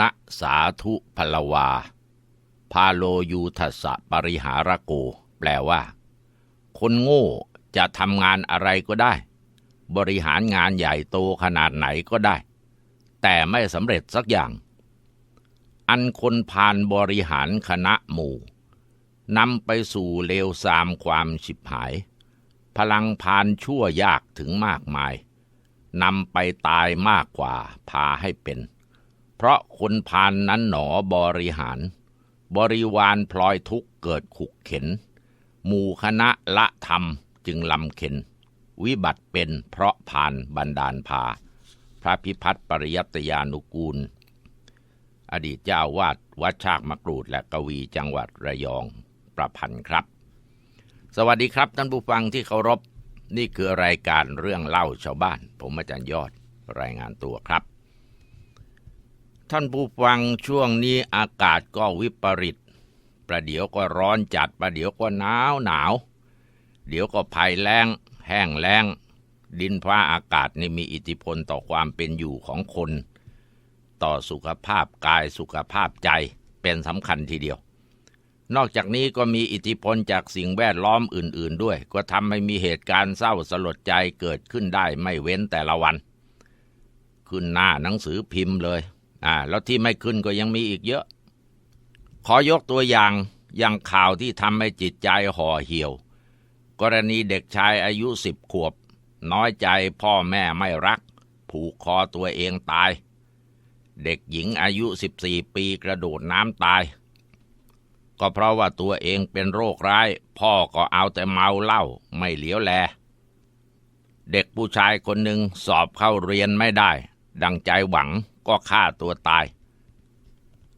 ณสาธุพลวา พาโลยูทัสะปริหารโก แปลว่า คนโง่จะทำงานอะไรก็ได้ บริหารงานใหญ่โตขนาดไหนก็ได้ แต่ไม่สำเร็จสักอย่าง อันคนพานบริหารคณะหมู่นำไปสู่เลวทรามความฉิบหาย พลังพานชั่วยากถึงมากมายนำไปตายมากกว่าพาให้เป็น เพราะคนพานนั้นหนอบริหาร บริวารพลอยทุกเกิดขุกเข็น หมู่คณะละธรรมจึงลำเข็น วิบัติเป็นเพราะพานบันดาลพา พระพิพัฒน์ปริยัตยานุกูล อดีตเจ้าวาดวัดชากมะกรูดและกวีจังหวัดระยองประพันธ์ครับ สวัสดีครับท่านผู้ฟังที่เคารพนี่คือรายการเรื่องเล่าชาวบ้าน ผมอาจารย์ยอดรายงานตัวครับ ท่านผู้ฟังช่วงนี้อากาศก็วิปริต ประเดี๋ยวก็ร้อนจัด ประเดี๋ยวก็หนาวหนาว เดี๋ยวก็ภัยแล้ง แห้งแล้ง ดินฟ้าอากาศนี่มีอิทธิพลต่อความเป็นอยู่ของคน ต่อสุขภาพกายสุขภาพใจเป็นสำคัญทีเดียว นอกจากนี้ก็มีอิทธิพลจากสิ่งแวดล้อมอื่น ๆ ด้วย ก็ทำให้มีเหตุการณ์เศร้าสลดใจเกิดขึ้นได้ไม่เว้นแต่ละวัน ขึ้นหน้าหนังสือพิมพ์เลย อ่าแล้วที่ไม่ขึ้นก็ยังมีอีกเยอะ ขอยกตัวอย่างอย่างข่าวที่ทำให้จิตใจห่อเหี่ยว กรณีเด็กชายอายุสิบขวบ น้อยใจพ่อแม่ไม่รัก ผูกคอตัวเองตาย เด็กหญิงอายุสิบสี่ปีกระโดดน้ำตาย ก็เพราะว่าตัวเองเป็นโรคร้าย พ่อก็เอาแต่เมาเหล้าไม่เหลียวแล เด็กผู้ชายคนหนึ่งสอบเข้าเรียนไม่ได้ ดังใจหวัง ก็ฆ่าตัวตาย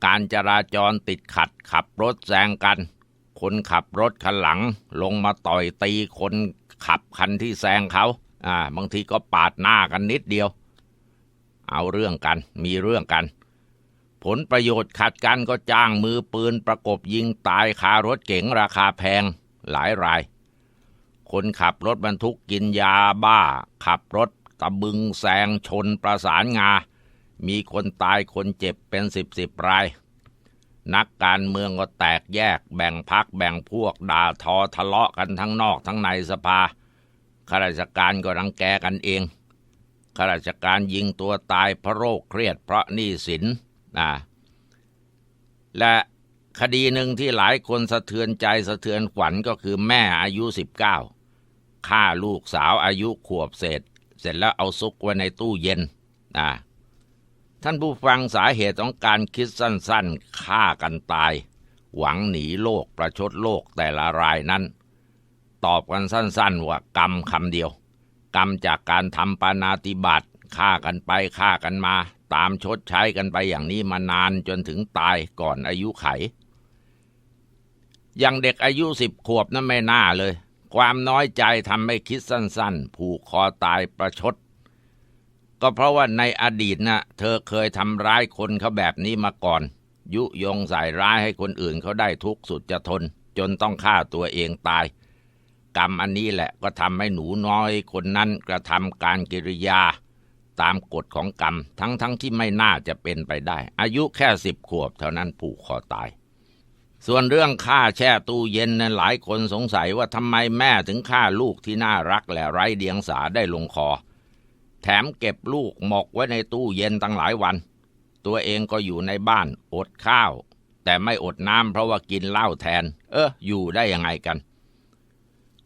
การจราจรติดขัดขับรถแซงกัน คนขับรถคันหลัง ลงมาต่อยตีคนขับคันที่แซงเขาอ่าบางทีก็ปาดหน้ากันนิดเดียว เอาเรื่องกันมีเรื่องกัน ผลประโยชน์ขัดกันก็จ้างมือปืนประกบยิงตายคารถเก๋งราคาแพงหลายราย คนขับรถบรรทุกกินยาบ้า ขับรถตะบึงแซงชนประสานงา มีคนตายคนเจ็บเป็นสิบสิบราย นักการเมืองก็แตกแยกแบ่งพักแบ่งพวกด่าทอทะเลาะกันทั้งนอกทั้งในสภาข้าราชการก็รังแกกันเองข้าราชการยิงตัวตายเพราะโรคเครียดเพราะหนี้สินนะและคดีหนึ่งที่หลายคนสะเทือนใจสะเทือนขวัญก็คือแม่อายุสิบเก้าฆ่าลูกสาวอายุขวบเศษ เสร็จแล้วเอาซุกไว้ในตู้เย็นนะ ท่านผู้ฟังสาเหตุของการคิดสั้นๆฆ่ากันตาย หวังหนีโลกประชดโลกแต่ละรายนั้น ตอบกันสั้นๆว่ากรรมคำเดียว กรรมจากการทำปานาติบัติฆ่ากันไปฆ่ากันมา ตามชดใช้กันไปอย่างนี้มานานจนถึงตายก่อนอายุไข อย่างเด็กอายุสิบขวบนั้นไม่น่าเลย ความน้อยใจทำให้คิดสั้นๆ ผูกคอตายประชด ก็เพราะว่าในอดีตนะ่ะเธอเคยทำร้ายคนเขาแบบนี้มาก่อน ยุยงใส่ร้ายให้คนอื่นเขาได้ทุกสุดจะทน จนต้องฆ่าตัวเองตาย กรรมอันนี้แหละก็ทำให้หนูน้อยคนนั้นกระทำการกิริยา ตามกฎของกรรม ทั้งทั้งที่ไม่น่าจะเป็นไปได้ อายุแค่สิบขวบเท่านั้นผูกคอตายส่วนเรื่องฆ่าแช่ตู้เย็นนั้นหลายคนสงสัยว่าทำไมแม่ถึงฆ่าลูกที่น่ารักและไร้เดียงสาได้ลงคอ แถมเก็บลูกหมกไว้ในตู้เย็นตั้งหลายวัน ตัวเองก็อยู่ในบ้านอดข้าว แต่ไม่อดน้ำเพราะว่ากินเหล้าแทน เอออยู่ได้ยังไงกัน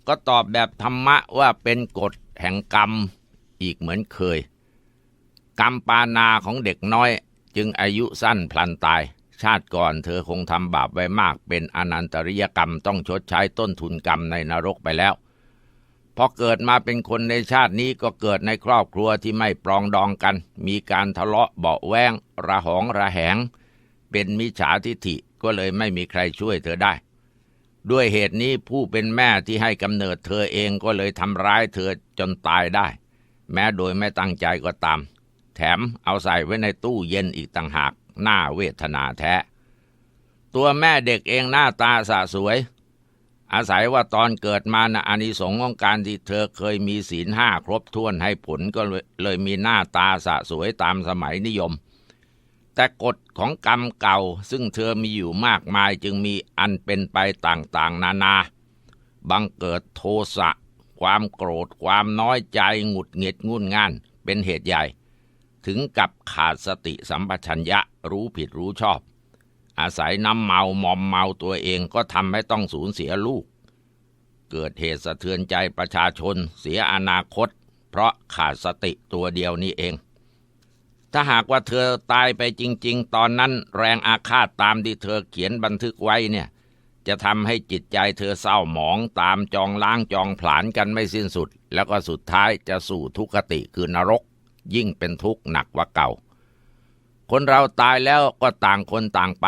ก็ตอบแบบธรรมะว่าเป็นกฎแห่งกรรมอีกเหมือนเคย กรรมปานาของเด็กน้อย จึงอายุสั้นพลันตาย ชาติก่อนเธอคงทำบาปไว้มากเป็นอนันตริยกรรมต้องชดใช้ต้นทุนกรรมในนรกไปแล้ว พอเกิดมาเป็นคนในชาตินี้ก็เกิดในครอบครัวที่ไม่ปรองดองกัน มีการทะเลาะเบาแวงระหองระแหง เป็นมิจฉาทิฐิก็เลยไม่มีใครช่วยเธอได้ ด้วยเหตุนี้ผู้เป็นแม่ที่ให้กำเนิดเธอเองก็เลยทำร้ายเธอจนตายได้ แม้โดยไม่ตั้งใจก็ตาม แถมเอาใส่ไว้ในตู้เย็นอีกต่างหากหน้าเวทนาแท้ ตัวแม่เด็กเองหน้าตาสะสวย อาศัยว่าตอนเกิดมานะอานิสงส์ของการที่เธอเคยมีศีลห้าครบถ้วนให้ผลก็เลยมีหน้าตาสะสวยตามสมัยนิยม แต่กฎของกรรมเก่าซึ่งเธอมีอยู่มากมายจึงมีอันเป็นไปต่างๆ นานาบังเกิดโทสะ ความโกรธ ความน้อยใจ หงุดหงิดงุนง่าน เป็นเหตุใหญ่ ถึงกับขาดสติสัมปชัญญะรู้ผิดรู้ชอบ อาศัยน้ำเมามอมเมาตัวเองก็ทำให้ต้องสูญเสียลูก เกิดเหตุสะเทือนใจประชาชนเสียอนาคต เพราะขาดสติตัวเดียวนี้เอง ถ้าหากว่าเธอตายไปจริง ๆ ตอนนั้นแรงอาฆาตตามที่เธอเขียนบันทึกไว้เนี่ย จะทำให้จิตใจเธอเศร้าหมองตามจองล้างจองผลาญกันไม่สิ้นสุด แล้วก็สุดท้ายจะสู่ทุกขติคือนรก ยิ่งเป็นทุกข์หนักกว่าเก่า คนเราตายแล้วก็ต่างคนต่างไป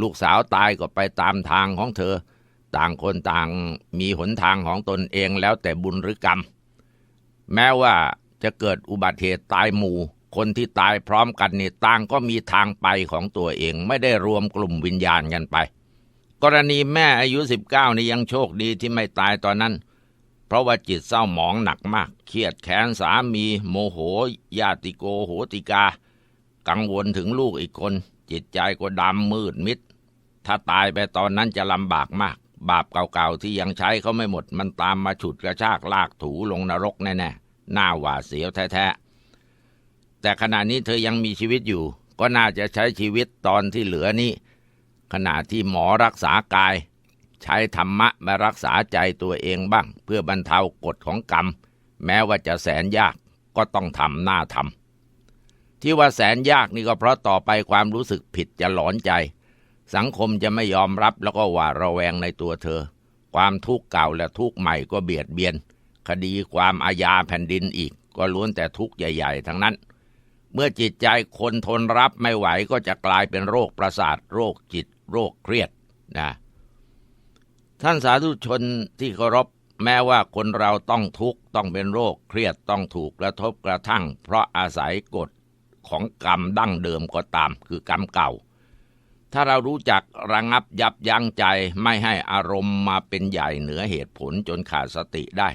ลูกสาวตายก็ไปตามทางของเธอ ต่างคนต่างมีหนทางของตนเองแล้วแต่บุญหรือกรรม แม้ว่าจะเกิดอุบัติเหตุตายหมู่ คนที่ตายพร้อมกันนี่ต่างก็มีทางไปของตัวเองไม่ได้รวมกลุ่มวิญญาณกันไป กรณีแม่อายุ 19 นี่ยังโชคดีที่ไม่ตายตอนนั้น เพราะว่าจิตเศร้าหมองหนักมาก เครียดแค้นสามี โมโหญาติโกโหติกา กังวลถึงลูกอีกคน จิตใจก็ดำมืดมิด ถ้าตายไปตอนนั้นจะลำบากมาก บาปเก่าๆที่ยังใช้เขาไม่หมด มันตามมาฉุดกระชากลากถูลงนรกแน่ๆหน้าหวาดเสียวแท้ๆแต่ขณะนี้เธอยังมีชีวิตอยู่ ก็น่าจะใช้ชีวิตตอนที่เหลือนี้ขณะที่หมอรักษากาย ใช้ธรรมะมารักษาใจตัวเองบ้าง เพื่อบรรเทากฎของกรรม แม้ว่าจะแสนยากก็ต้องทำหน้าทำ ที่ว่าแสนยากนี่ก็เพราะต่อไปความรู้สึกผิดจะหลอนใจ สังคมจะไม่ยอมรับแล้วก็หวาดระแวงในตัวเธอ ความทุกข์เก่าและทุกข์ใหม่ก็เบียดเบียน คดีความอาญาแผ่นดินอีก ก็ล้วนแต่ทุกข์ใหญ่ ๆ ทั้งนั้น เมื่อจิตใจคนทนรับไม่ไหวก็จะกลายเป็นโรคประสาท โรคจิต โรคเครียดนะท่านสาธุชนที่เคารพแม้ว่าคนเราต้องทุกข์ต้องเป็นโรคเครียดต้องถูกกระทบกระทั่ง เพราะอาศัยกฎ ของกรรมดั้งเดิมก็ตาม คือกรรมเก่า ถ้าเรารู้จักระงับยับยั้งใจไม่ให้อารมณ์มาเป็นใหญ่เหนือเหตุผลจนขาดสติได้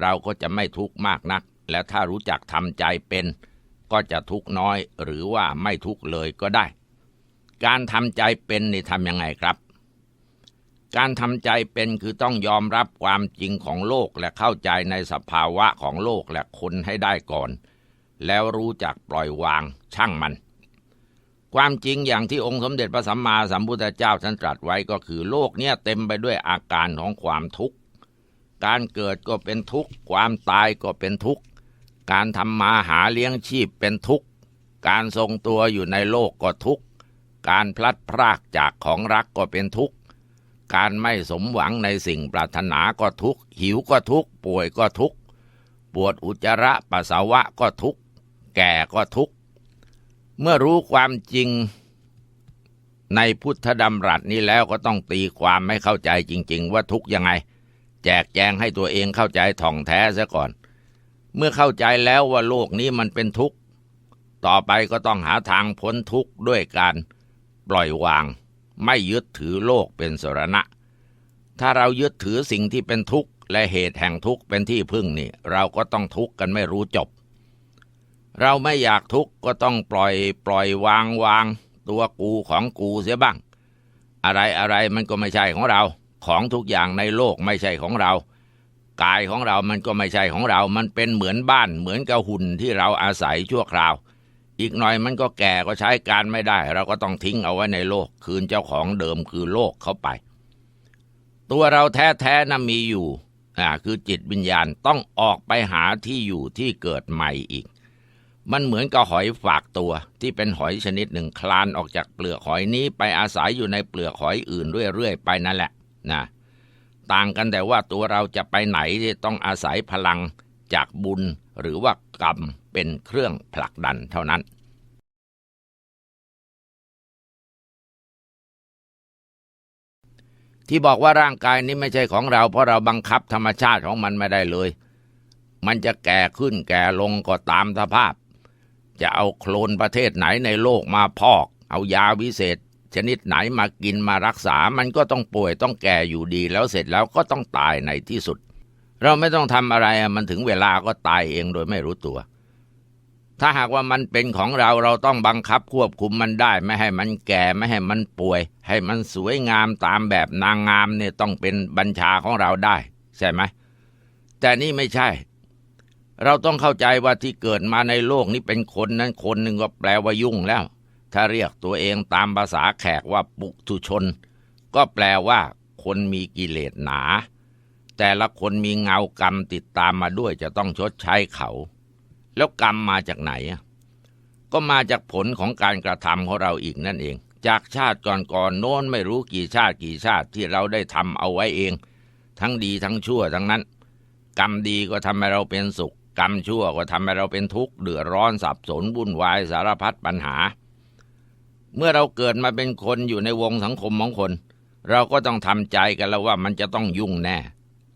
เราก็จะไม่ทุกข์มากนัก และถ้ารู้จักทำใจเป็น ก็จะทุกข์น้อยหรือว่าไม่ทุกข์เลยก็ได้ การทำใจเป็นนี่ทำยังไงครับการทำใจเป็นคือต้องยอมรับความจริงของโลกและเข้าใจในสภาวะของโลกและคนให้ได้ก่อน แล้วรู้จักปล่อยวางช่างมัน ความจริงอย่างที่องค์สมเด็จพระสัมมาสัมพุทธเจ้าท่านตรัสไว้ก็คือโลกเนี้ยเต็มไปด้วยอาการของความทุกข์ การเกิดก็เป็นทุกข์ ความตายก็เป็นทุกข์ การทำมาหาเลี้ยงชีพเป็นทุกข์ การทรงตัวอยู่ในโลกก็ทุกข์ การพลัดพรากจากของรักก็เป็นทุกข์ การไม่สมหวังในสิ่งปรารถนาก็ทุกข์ หิวก็ทุกข์ ป่วยก็ทุกข์ ปวดอุจจาระปัสสาวะก็ทุกข์ แก่ก็ทุกข์ เมื่อรู้ความจริงในพุทธดำรัสนี้แล้วก็ต้องตีความให้เข้าใจจริง ๆ ว่าทุกยังไง แจกแจงให้ตัวเองเข้าใจถ่องแท้ซะก่อน เมื่อเข้าใจแล้วว่าโลกนี้มันเป็นทุกข์ ต่อไปก็ต้องหาทางพ้นทุกข์ด้วยการปล่อยวาง ไม่ยึดถือโลกเป็นสรณะ ถ้าเรายึดถือสิ่งที่เป็นทุกข์และเหตุแห่งทุกข์เป็นที่พึ่งนี่ เราก็ต้องทุกข์กันไม่รู้จบ เราไม่อยากทุกข์ก็ต้องปล่อยปล่อยวางวาง ตัวกูของกูเสียบ้าง อะไรอะไรมันก็ไม่ใช่ของเรา ของทุกอย่างในโลกไม่ใช่ของเรา กายของเรามันก็ไม่ใช่ของเรา มันเป็นเหมือนบ้านเหมือนกับหุ่นที่เราอาศัยชั่วคราว อีกหน่อยมันก็แก่ก็ใช้การไม่ได้ เราก็ต้องทิ้งเอาไว้ในโลก คืนเจ้าของเดิมคือโลกเข้าไป ตัวเราแท้ๆนะมีอยู่อ่าคือจิตวิญญาณต้องออกไปหาที่อยู่ที่เกิดใหม่อีก มันเหมือนกับหอยฝากตัว ที่เป็นหอยชนิดหนึ่งคลานออกจากเปลือกหอยนี้ไปอาศัยอยู่ในเปลือกหอยอื่นเรื่อยๆไปนั่นแหละนะต่างกันแต่ว่าตัวเราจะไปไหนที่ต้องอาศัยพลังจากบุญหรือว่ากรรมเป็นเครื่องผลักดันเท่านั้นที่บอกว่าร่างกายนี้ไม่ใช่ของเรา เพราะเราบังคับธรรมชาติของมันไม่ได้เลย มันจะแก่ขึ้นแก่ลงก็ตามสภาพ จะเอาโคลนประเทศไหนในโลกมาพอก เอายาวิเศษ ชนิดไหนมากินมารักษา มันก็ต้องป่วยต้องแก่อยู่ดี แล้วเสร็จแล้วก็ต้องตายในที่สุด เราไม่ต้องทำอะไรมันถึงเวลาก็ตายเองโดยไม่รู้ตัว ถ้าหากว่ามันเป็นของเราเราต้องบังคับควบคุมมันได้ ไม่ให้มันแก่ไม่ให้มันป่วย ให้มันสวยงามตามแบบนางงามเนี่ยต้องเป็นบัญชาของเราได้ ใช่ไหมแต่นี่ไม่ใช่ เราต้องเข้าใจว่าที่เกิดมาในโลกนี้เป็นคนนั้นคนหนึ่งก็แปลว่ายุ่งแล้ว ถ้าเรียกตัวเองตามภาษาแขกว่าปุถุชน ก็แปลว่า คนมีกิเลสหนา แต่ละคนมีเงากรรมติดตามมาด้วยจะต้องชดใช้เขา แล้วกรรมมาจากไหนก็มาจากผลของการกระทำของเราอีกนั่นเอง จากชาติก่อนๆโน้นไม่รู้กี่ชาติกี่ชาติที่เราได้ทำเอาไว้เอง ทั้งดีทั้งชั่วทั้งนั้น กรรมดีก็ทำให้เราเป็นสุข กรรมชั่วก็ทำให้เราเป็นทุกข์เดือดร้อนสับสนวุ่นวายสารพัดปัญหา เมื่อเราเกิดมาเป็นคนอยู่ในวงสังคมของคน เราก็ต้องทำใจกันแล้วว่ามันจะต้องยุ่งแน่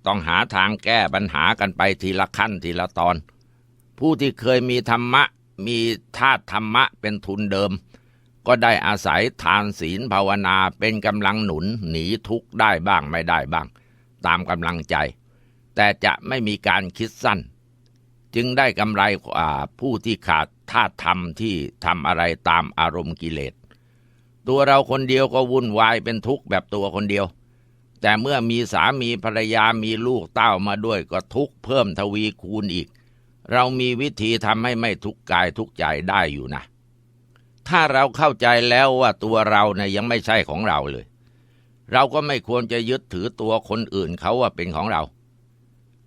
ต้องหาทางแก้ปัญหากันไปทีละขั้นทีละตอน ผู้ที่เคยมีธรรมะ มีธาตุธรรมะเป็นทุนเดิม ก็ได้อาศัยทานศีลภาวนาเป็นกำลังหนุนหนีทุกข์ได้บ้างไม่ได้บ้าง ตามกำลังใจ แต่จะไม่มีการคิดสั้น จึงได้กำไรกว่าผู้ที่ขาดธาตุธรรมที่ทำอะไรตามอารมณ์กิเลส ตัวเราคนเดียวก็วุ่นวายเป็นทุกข์แบบตัวคนเดียว แต่เมื่อมีสามีภรรยามีลูกเต้ามาด้วยก็ทุกข์เพิ่มทวีคูณอีก เรามีวิธีทำให้ไม่ทุกข์กายทุกข์ใจได้อยู่นะ ถ้าเราเข้าใจแล้วว่าตัวเราเนี่ยยังไม่ใช่ของเราเลย เราก็ไม่ควรจะยึดถือตัวคนอื่นเขาว่าเป็นของเรา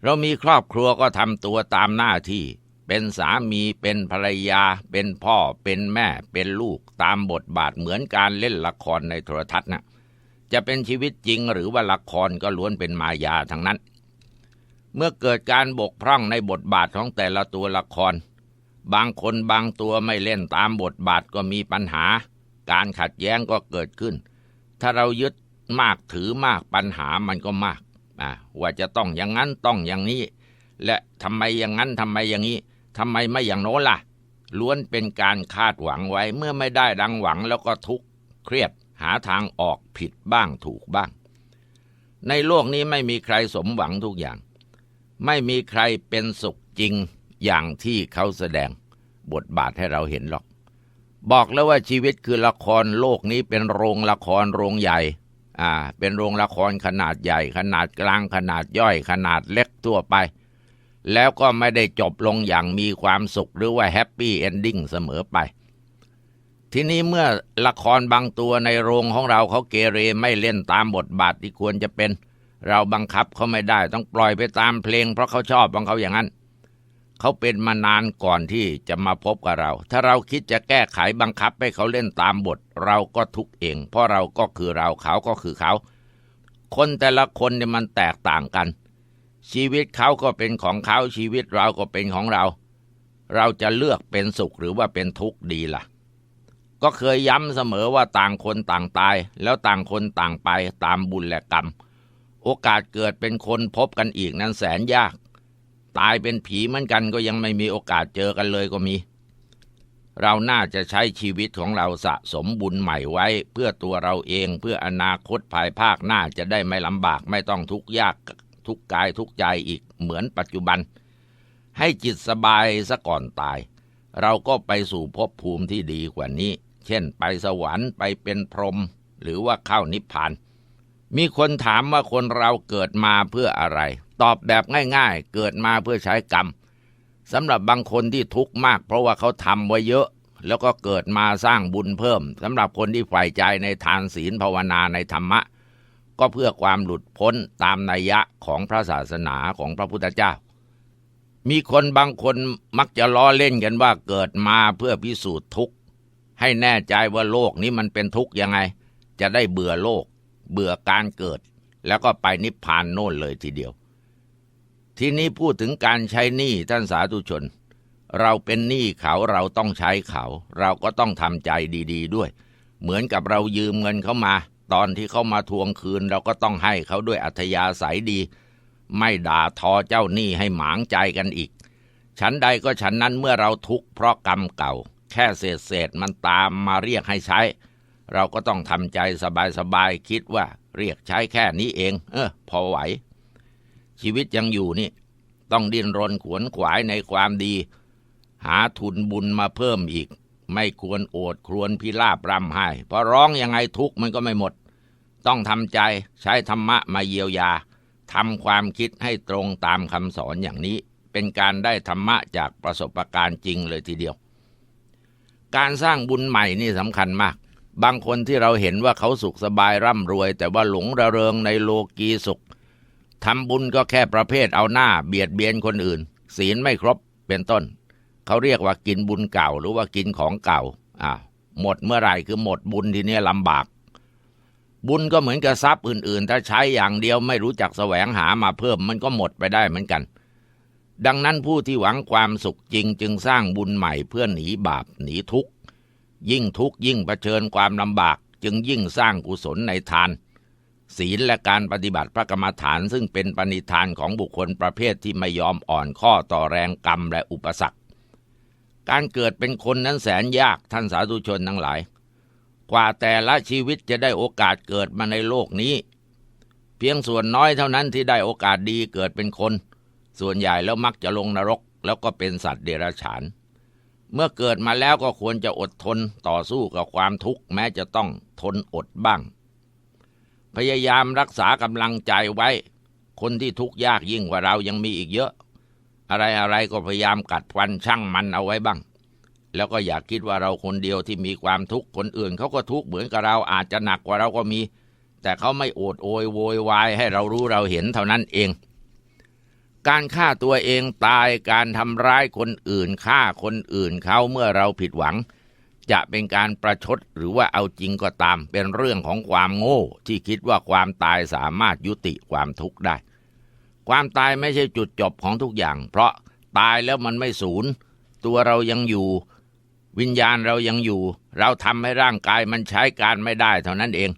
เรามีครอบครัวก็ทำตัวตามหน้าที่ เป็นสามีเป็นภรรยา เป็นพ่อเป็นแม่ เป็นลูกตามบทบาทเหมือนการเล่นละครในโทรทัศน์นะจะเป็นชีวิตจริงหรือว่าละครก็ล้วนเป็นมายาทั้งนั้น เมื่อเกิดการบกพร่องในบทบาทของแต่ละตัวละคร บางคนบางตัวไม่เล่นตามบทบาทก็มีปัญหา การขัดแย้งก็เกิดขึ้น ถ้าเรายึดมากถือมากปัญหามันก็มาก ว่าจะต้องอย่างนั้นต้องอย่างนี้ และทำไมอย่างนั้นทำไมอย่างนี้ทำไมไม่อย่างโน้นล่ะ ล้วนเป็นการคาดหวังไว้เมื่อไม่ได้ดังหวังแล้วก็ทุกข์เครียดหาทางออกผิดบ้างถูกบ้าง ในโลกนี้ไม่มีใครสมหวังทุกอย่าง ไม่มีใครเป็นสุขจริงอย่างที่เขาแสดงบทบาทให้เราเห็นหรอก บอกแล้วว่าชีวิตคือละครโลกนี้เป็นโรงละครโรงใหญ่ อ่า เป็นโรงละครขนาดใหญ่ ขนาดกลางขนาดย่อย ขนาดเล็กทั่วไป แล้วก็ไม่ได้จบลงอย่างมีความสุขหรือว่าแฮปปี้เอนดิ้งเสมอไป ทีนี้เมื่อละครบางตัวในโรงของเราเขาเกเรไม่เล่นตามบทบาทที่ควรจะเป็น เราบังคับเขาไม่ได้ต้องปล่อยไปตามเพลง เพราะเขาชอบของเขาอย่างนั้น เขาเป็นมานานก่อนที่จะมาพบกับเรา ถ้าเราคิดจะแก้ไขบังคับให้เขาเล่นตามบท เราก็ทุกเอง เพราะเราก็คือเราเขาก็คือเขา คนแต่ละคนเนี่ยมันแตกต่างกัน ชีวิตเขาก็เป็นของเขาชีวิตเราก็เป็นของเรา เราจะเลือกเป็นสุขหรือว่าเป็นทุกข์ดีล่ะ ก็เคยย้ำเสมอว่าต่างคนต่างตาย แล้วต่างคนต่างไปตามบุญและกรรม โอกาสเกิดเป็นคนพบกันอีกนั้นแสนยาก ตายเป็นผีเหมือนกันก็ยังไม่มีโอกาสเจอกันเลยก็มี เราน่าจะใช้ชีวิตของเราสะสมบุญใหม่ไว้ เพื่อตัวเราเองเพื่ออนาคตภายภาคหน้าจะได้ไม่ลำบากไม่ต้องทุกข์ยากทุกกายทุกใจอีกเหมือนปัจจุบัน ให้จิตสบายซะก่อนตาย เราก็ไปสู่ภพภูมิที่ดีกว่านี้ เช่นไปสวรรค์ไปเป็นพรหมหรือว่าเข้านิพพานมีคนถามว่าคนเราเกิดมาเพื่ออะไร ตอบแบบง่ายๆ เกิดมาเพื่อใช้กรรมสำหรับบางคนที่ทุกข์มาก เพราะว่าเขาทำไว้เยอะ แล้วก็เกิดมาสร้างบุญเพิ่มสำหรับคนที่ใฝ่ใจในทานศีลภาวนาในธรรมะ ก็เพื่อความหลุดพ้นตามนัยยะของพระศาสนาของพระพุทธเจ้า มีคนบางคนมักจะล้อเล่นกันว่าเกิดมาเพื่อพิสูจน์ทุกข์ให้แน่ใจว่าโลกนี้มันเป็นทุกข์ยังไง จะได้เบื่อโลก เบื่อการเกิด แล้วก็ไปนิพพานโน่นเลยทีเดียว ทีนี้พูดถึงการใช้หนี้ท่านสาธุชน เราเป็นหนี้เขาเราต้องใช้เขา เราก็ต้องทำใจดีๆด้วย เหมือนกับเรายืมเงินเขามา ตอนที่เขามาทวงคืน เราก็ต้องให้เขาด้วยอัธยาศัยดี ไม่ด่าทอเจ้าหนี้ให้หมางใจกันอีก ฉันใดก็ฉันนั้นเมื่อเราทุกข์เพราะกรรมเก่า แค่เศษเศษมันตามมาเรียกให้ใช้ เราก็ต้องทำใจสบายๆคิดว่าเรียกใช้แค่นี้เอง เออพอไหว ชีวิตยังอยู่นี่ ต้องดิ้นรนขวนขวายในความดี หาทุนบุญมาเพิ่มอีก ไม่ควรโอดครวญพิราบร่ำไห้เพราะร้องยังไงทุกข์มันก็ไม่หมด ต้องทำใจใช้ธรรมะมาเยียวยาทำความคิดให้ตรงตามคำสอนอย่างนี้ เป็นการได้ธรรมะจากประสบการณ์จริงเลยทีเดียว การสร้างบุญใหม่นี่สำคัญมาก บางคนที่เราเห็นว่าเขาสุขสบายร่ำรวย แต่ว่าหลงระเริงในโลกีสุข ทำบุญก็แค่ประเภทเอาหน้าเบียดเบียนคนอื่น ศีลไม่ครบเป็นต้น เขาเรียกว่ากินบุญเก่าหรือว่ากินของเก่าอ่าหมดเมื่อไหร่คือหมดบุญทีนี้ลำบาก บุญก็เหมือนกับทรัพย์อื่น ๆ ถ้าใช้อย่างเดียวไม่รู้จักแสวงหามาเพิ่มมันก็หมดไปได้เหมือนกัน ดังนั้นผู้ที่หวังความสุขจริงจึงสร้างบุญใหม่เพื่อหนีบาปหนีทุกข์ยิ่งทุกข์ยิ่งเผชิญความลำบาก จึงยิ่งสร้างกุศลในทาน ศีลและการปฏิบัติพระกรรมฐานซึ่งเป็นปณิธานของบุคคลประเภทที่ไม่ยอมอ่อนข้อต่อแรงกรรมและอุปสรรค การเกิดเป็นคนนั้นแสนยากท่านสาธุชนทั้งหลาย กว่าแต่ละชีวิตจะได้โอกาสเกิดมาในโลกนี้ เพียงส่วนน้อยเท่านั้นที่ได้โอกาสดีเกิดเป็นคน ส่วนใหญ่แล้วมักจะลงนรกแล้วก็เป็นสัตว์เดรัจฉาน เมื่อเกิดมาแล้วก็ควรจะอดทนต่อสู้กับความทุกข์แม้จะต้องทนอดบ้าง พยายามรักษากำลังใจไว้ คนที่ทุกข์ยากยิ่งกว่าเรายังมีอีกเยอะ อะไรอะไรก็พยายามกัดฟันช่างมันเอาไว้บ้าง แล้วก็อย่าคิดว่าเราคนเดียวที่มีความทุกข์คนอื่นเขาก็ทุกข์เหมือนกับเราอาจจะหนักกว่าเราก็มี แต่เขาไม่โอดโอยโวยวายให้เรารู้เราเห็นเท่านั้นเอง การฆ่าตัวเองตายการทำร้ายคนอื่นฆ่าคนอื่นเขาเมื่อเราผิดหวัง จะเป็นการประชดหรือว่าเอาจริงก็ตาม เป็นเรื่องของความโง่ ที่คิดว่าความตายสามารถยุติความทุกข์ได้ ความตายไม่ใช่จุดจบของทุกอย่าง เพราะตายแล้วมันไม่สูญตัวเรายังอยู่ วิญญาณเรายังอยู่ เราทำให้ร่างกายมันใช้การไม่ได้เท่านั้นเอง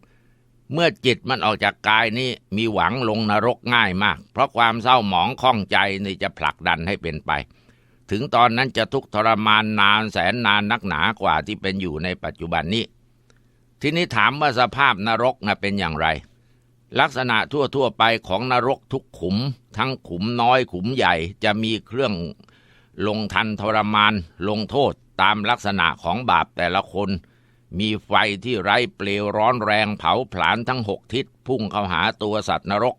เมื่อจิตมันออกจากกายนี้มีหวังลงนรกง่ายมาก เพราะความเศร้าหมองข้องใจนี่จะผลักดันให้เป็นไป ถึงตอนนั้นจะทุกข์ทรมานนานแสนนานนักหนากว่าที่เป็นอยู่ในปัจจุบันนี้ ทีนี้ถามว่าสภาพนรกนะเป็นอย่างไร ลักษณะทั่วๆไปของนรกทุกขุม ทั้งขุมน้อยขุมใหญ่จะมีเครื่องลงทันทรมาน ลงโทษตามลักษณะของบาปแต่ละคน มีไฟที่ไร้เปลวร้อนแรงเผาผลาญทั้งหกทิศพุ่งเข้าหาตัวสัตว์นรก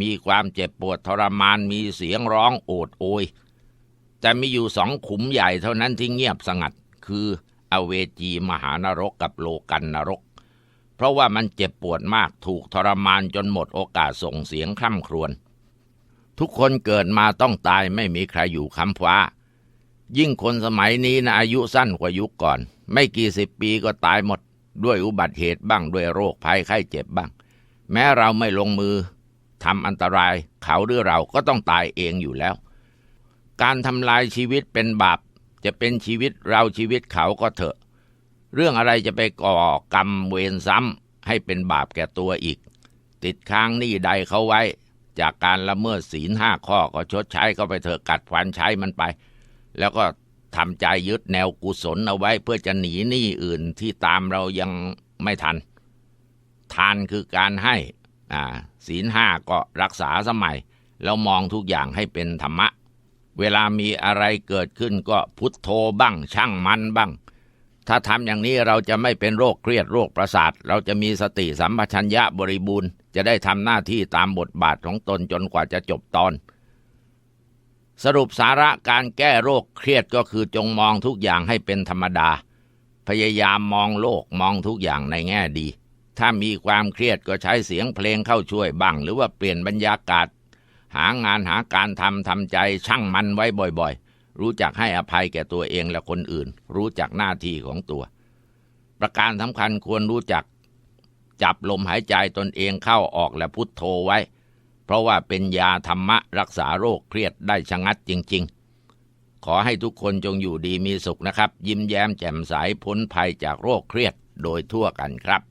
มีความเจ็บปวดทรมานมีเสียงร้องโอดโอย แต่มีอยู่สองขุมใหญ่เท่านั้นที่เงียบสงัด คืออเวจีมหานรกกับโลกันนรก เพราะว่ามันเจ็บปวดมากถูกทรมานจนหมดโอกาสส่งเสียงคร่ำครวญทุกคนเกิดมาต้องตายไม่มีใครอยู่ค้ำฟ้า ยิ่งคนสมัยนี้นะอายุสั้นกว่ายุคก่อน ไม่กี่สิบปีก็ตายหมด ด้วยอุบัติเหตุบ้างด้วยโรคภัยไข้เจ็บบ้าง แม้เราไม่ลงมือทำอันตรายเขาหรือเราก็ต้องตายเองอยู่แล้ว การทำลายชีวิตเป็นบาป จะเป็นชีวิตเราชีวิตเขาก็เถอะ เรื่องอะไรจะไปก่อกรรมเวรซ้ำให้เป็นบาปแก่ตัวอีก ติดค้างหนี้ใดเขาไว้ จากการละเมิดศีลห้าข้อก็ชดใช้ก็ไปเถอะกัดฟันใช้มันไป แล้วก็ทำใจยึดแนวกุศลเอาไว้เพื่อจะหนีหนี้อื่นที่ตามเรายังไม่ทัน ทานคือการให้ศีลห้าก็รักษาสมัย แล้วมองทุกอย่างให้เป็นธรรมะ เวลามีอะไรเกิดขึ้นก็พุทโธบ้าง ช่างมันบ้าง ถ้าทำอย่างนี้เราจะไม่เป็นโรคเครียดโรคประสาท เราจะมีสติสัมปชัญญะบริบูรณ์ จะได้ทำหน้าที่ตามบทบาทของตนจนกว่าจะจบตอน สรุปสาระการแก้โรคเครียดก็คือจงมองทุกอย่างให้เป็นธรรมดา พยายามมองโลกมองทุกอย่างในแง่ดี ถ้ามีความเครียดก็ใช้เสียงเพลงเข้าช่วยบ้าง หรือว่าเปลี่ยนบรรยากาศ หางานหาการทำทำใจช่างมันไว้บ่อยๆ รู้จักให้อภัยแก่ตัวเองและคนอื่น รู้จักหน้าที่ของตัว ประการสำคัญควรรู้จักจับลมหายใจตนเองเข้าออกและพุทโธไว้ เพราะว่าเป็นยาธรรมะรักษาโรคเครียดได้ชะงัดจริง ๆ ขอให้ทุกคนจงอยู่ดีมีสุขนะครับ ยิ้มแย้มแจ่มใสพ้นภัยจากโรคเครียดโดยทั่วกันครับ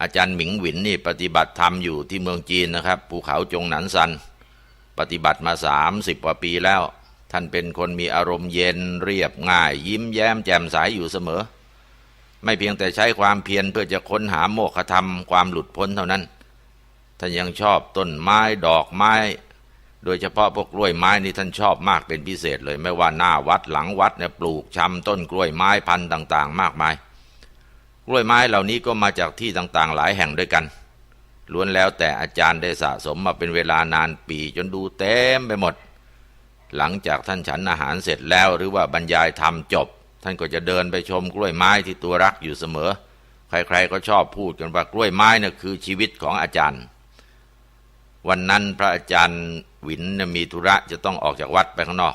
อาจารย์หมิงหวินนี่ปฏิบัติธรรมอยู่ที่เมืองจีนนะครับ ภูเขาจงหนันซัน ปฏิบัติมาสามสิบกว่าปีแล้ว ท่านเป็นคนมีอารมณ์เย็นเรียบง่าย ยิ้มแย้มแจ่มใสอยู่เสมอ ไม่เพียงแต่ใช้ความเพียรเพื่อจะค้นหาโมฆะธรรมความหลุดพ้นเท่านั้น ท่านยังชอบต้นไม้ดอกไม้ โดยเฉพาะพวกกล้วยไม้นี่ท่านชอบมากเป็นพิเศษเลย ไม่ว่าหน้าวัดหลังวัดเนี่ยปลูกชำต้นกล้วยไม้พันธุ์ต่าง ๆ มากมาย กล้วยไม้เหล่านี้ก็มาจากที่ต่างๆ หลายแห่งด้วยกัน ล้วนแล้วแต่อาจารย์ได้สะสมมาเป็นเวลานานปีจนดูเต็มไปหมด หลังจากท่านฉันอาหารเสร็จแล้วหรือว่าบรรยายธรรมจบ ท่านก็จะเดินไปชมกล้วยไม้ที่ตัวรักอยู่เสมอ ใครๆก็ชอบพูดกันว่ากล้วยไม้น่ะคือชีวิตของอาจารย์ วันนั้นพระอาจารย์หวินมีธุระจะต้องออกจากวัดไปข้างนอก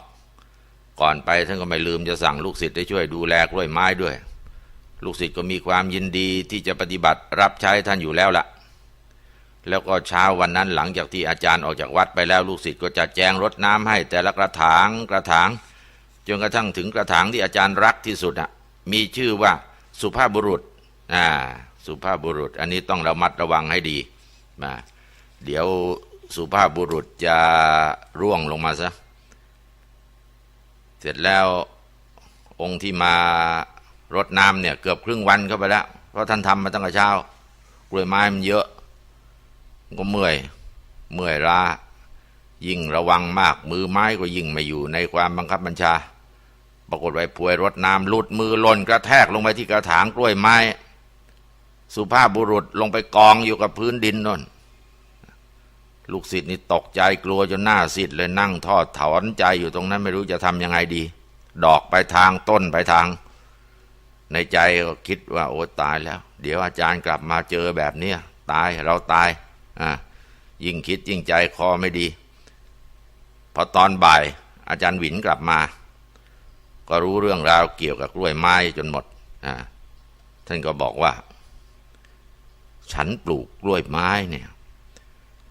ก่อนไปท่านก็ไม่ลืมจะสั่งลูกศิษย์ให้ช่วยดูแลกล้วยไม้ด้วย ลูกศิษย์ก็มีความยินดีที่จะปฏิบัติรับใช้ท่านอยู่แล้วละแล้วก็เช้าวันนั้นหลังจากที่อาจารย์ออกจากวัดไปแล้วลูกศิษย์ก็จัดแจงรดน้ำให้แต่ละกระถางกระถางจนกระทั่งถึงกระถางที่อาจารย์รักที่สุดอะมีชื่อว่าสุภาพบุรุษอ่าสุภาพบุรุษ อันนี้ต้องระมัดระวังให้ดีนะเดี๋ยวสุภาพบุรุษจะร่วงลงมาซะเสร็จแล้วองค์ที่มา รดน้ำเนี่ยเกือบครึ่งวันเข้าไปแล้ว เพราะท่านทำมาตั้งแต่เช้ากล้วยไม้มันเยอะก็เมื่อยเมื่อยล้ายิ่งระวังมากมือไม้ก็ยิ่งไม่อยู่ในความบังคับบัญชา ปรากฏไว้พวยรถน้ำหลุดมือล่นกระแทกลงไปที่กระถางกล้วยไม้ สุภาพบุรุษลงไปกองอยู่กับพื้นดินนนลูกศิษย์นี่ตกใจกลัวจนหน้าซิดเลยนั่งทอดถอนใจอยู่ตรงนั้นไม่รู้จะทำยังไงดี ดอกไปทางต้นไปทาง ในใจก็คิดว่าโอ้ตายแล้ว เดี๋ยวอาจารย์กลับมาเจอแบบเนี้ยตายเราตายอ่ายิ่งคิดยิ่งใจคอไม่ดี พอตอนบ่าย อาจารย์หวินกลับมา ก็รู้เรื่องราวเกี่ยวกับกล้วยไม้จนหมดอ่าท่านก็บอกว่า ฉันปลูกกล้วยไม้เนี่ย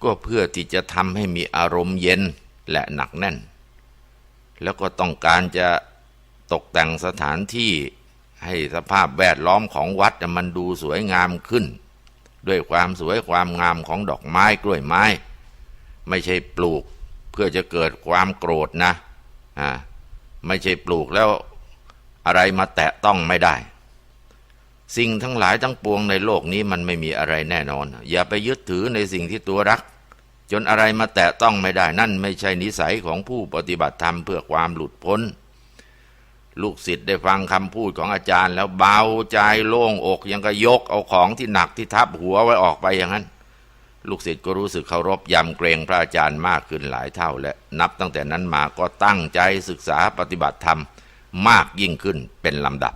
ก็เพื่อที่จะทำให้มีอารมณ์เย็นและหนักแน่น แล้วก็ต้องการจะตกแต่งสถานที่ ให้สภาพแวดล้อมของวัดมันดูสวยงามขึ้น ด้วยความสวยความงามของดอกไม้กล้วยไม้ ไม่ใช่ปลูกเพื่อจะเกิดความโกรธนะอ่าไม่ใช่ปลูกแล้วอะไรมาแตะต้องไม่ได้ สิ่งทั้งหลายทั้งปวงในโลกนี้มันไม่มีอะไรแน่นอน อย่าไปยึดถือในสิ่งที่ตัวรัก จนอะไรมาแตะต้องไม่ได้ นั่นไม่ใช่นิสัยของผู้ปฏิบัติธรรมเพื่อความหลุดพ้น ลูกศิษย์ได้ฟังคำพูดของอาจารย์ แล้วเบาใจโล่งอกยังก็ยกเอาของที่หนักที่ทับหัวไว้ออกไปอย่างนั้น ลูกศิษย์ก็รู้สึกเคารพยำเกรงพระอาจารย์มากขึ้นหลายเท่า และนับตั้งแต่นั้นมาก็ตั้งใจศึกษาปฏิบัติธรรมมากยิ่งขึ้นเป็นลำดับ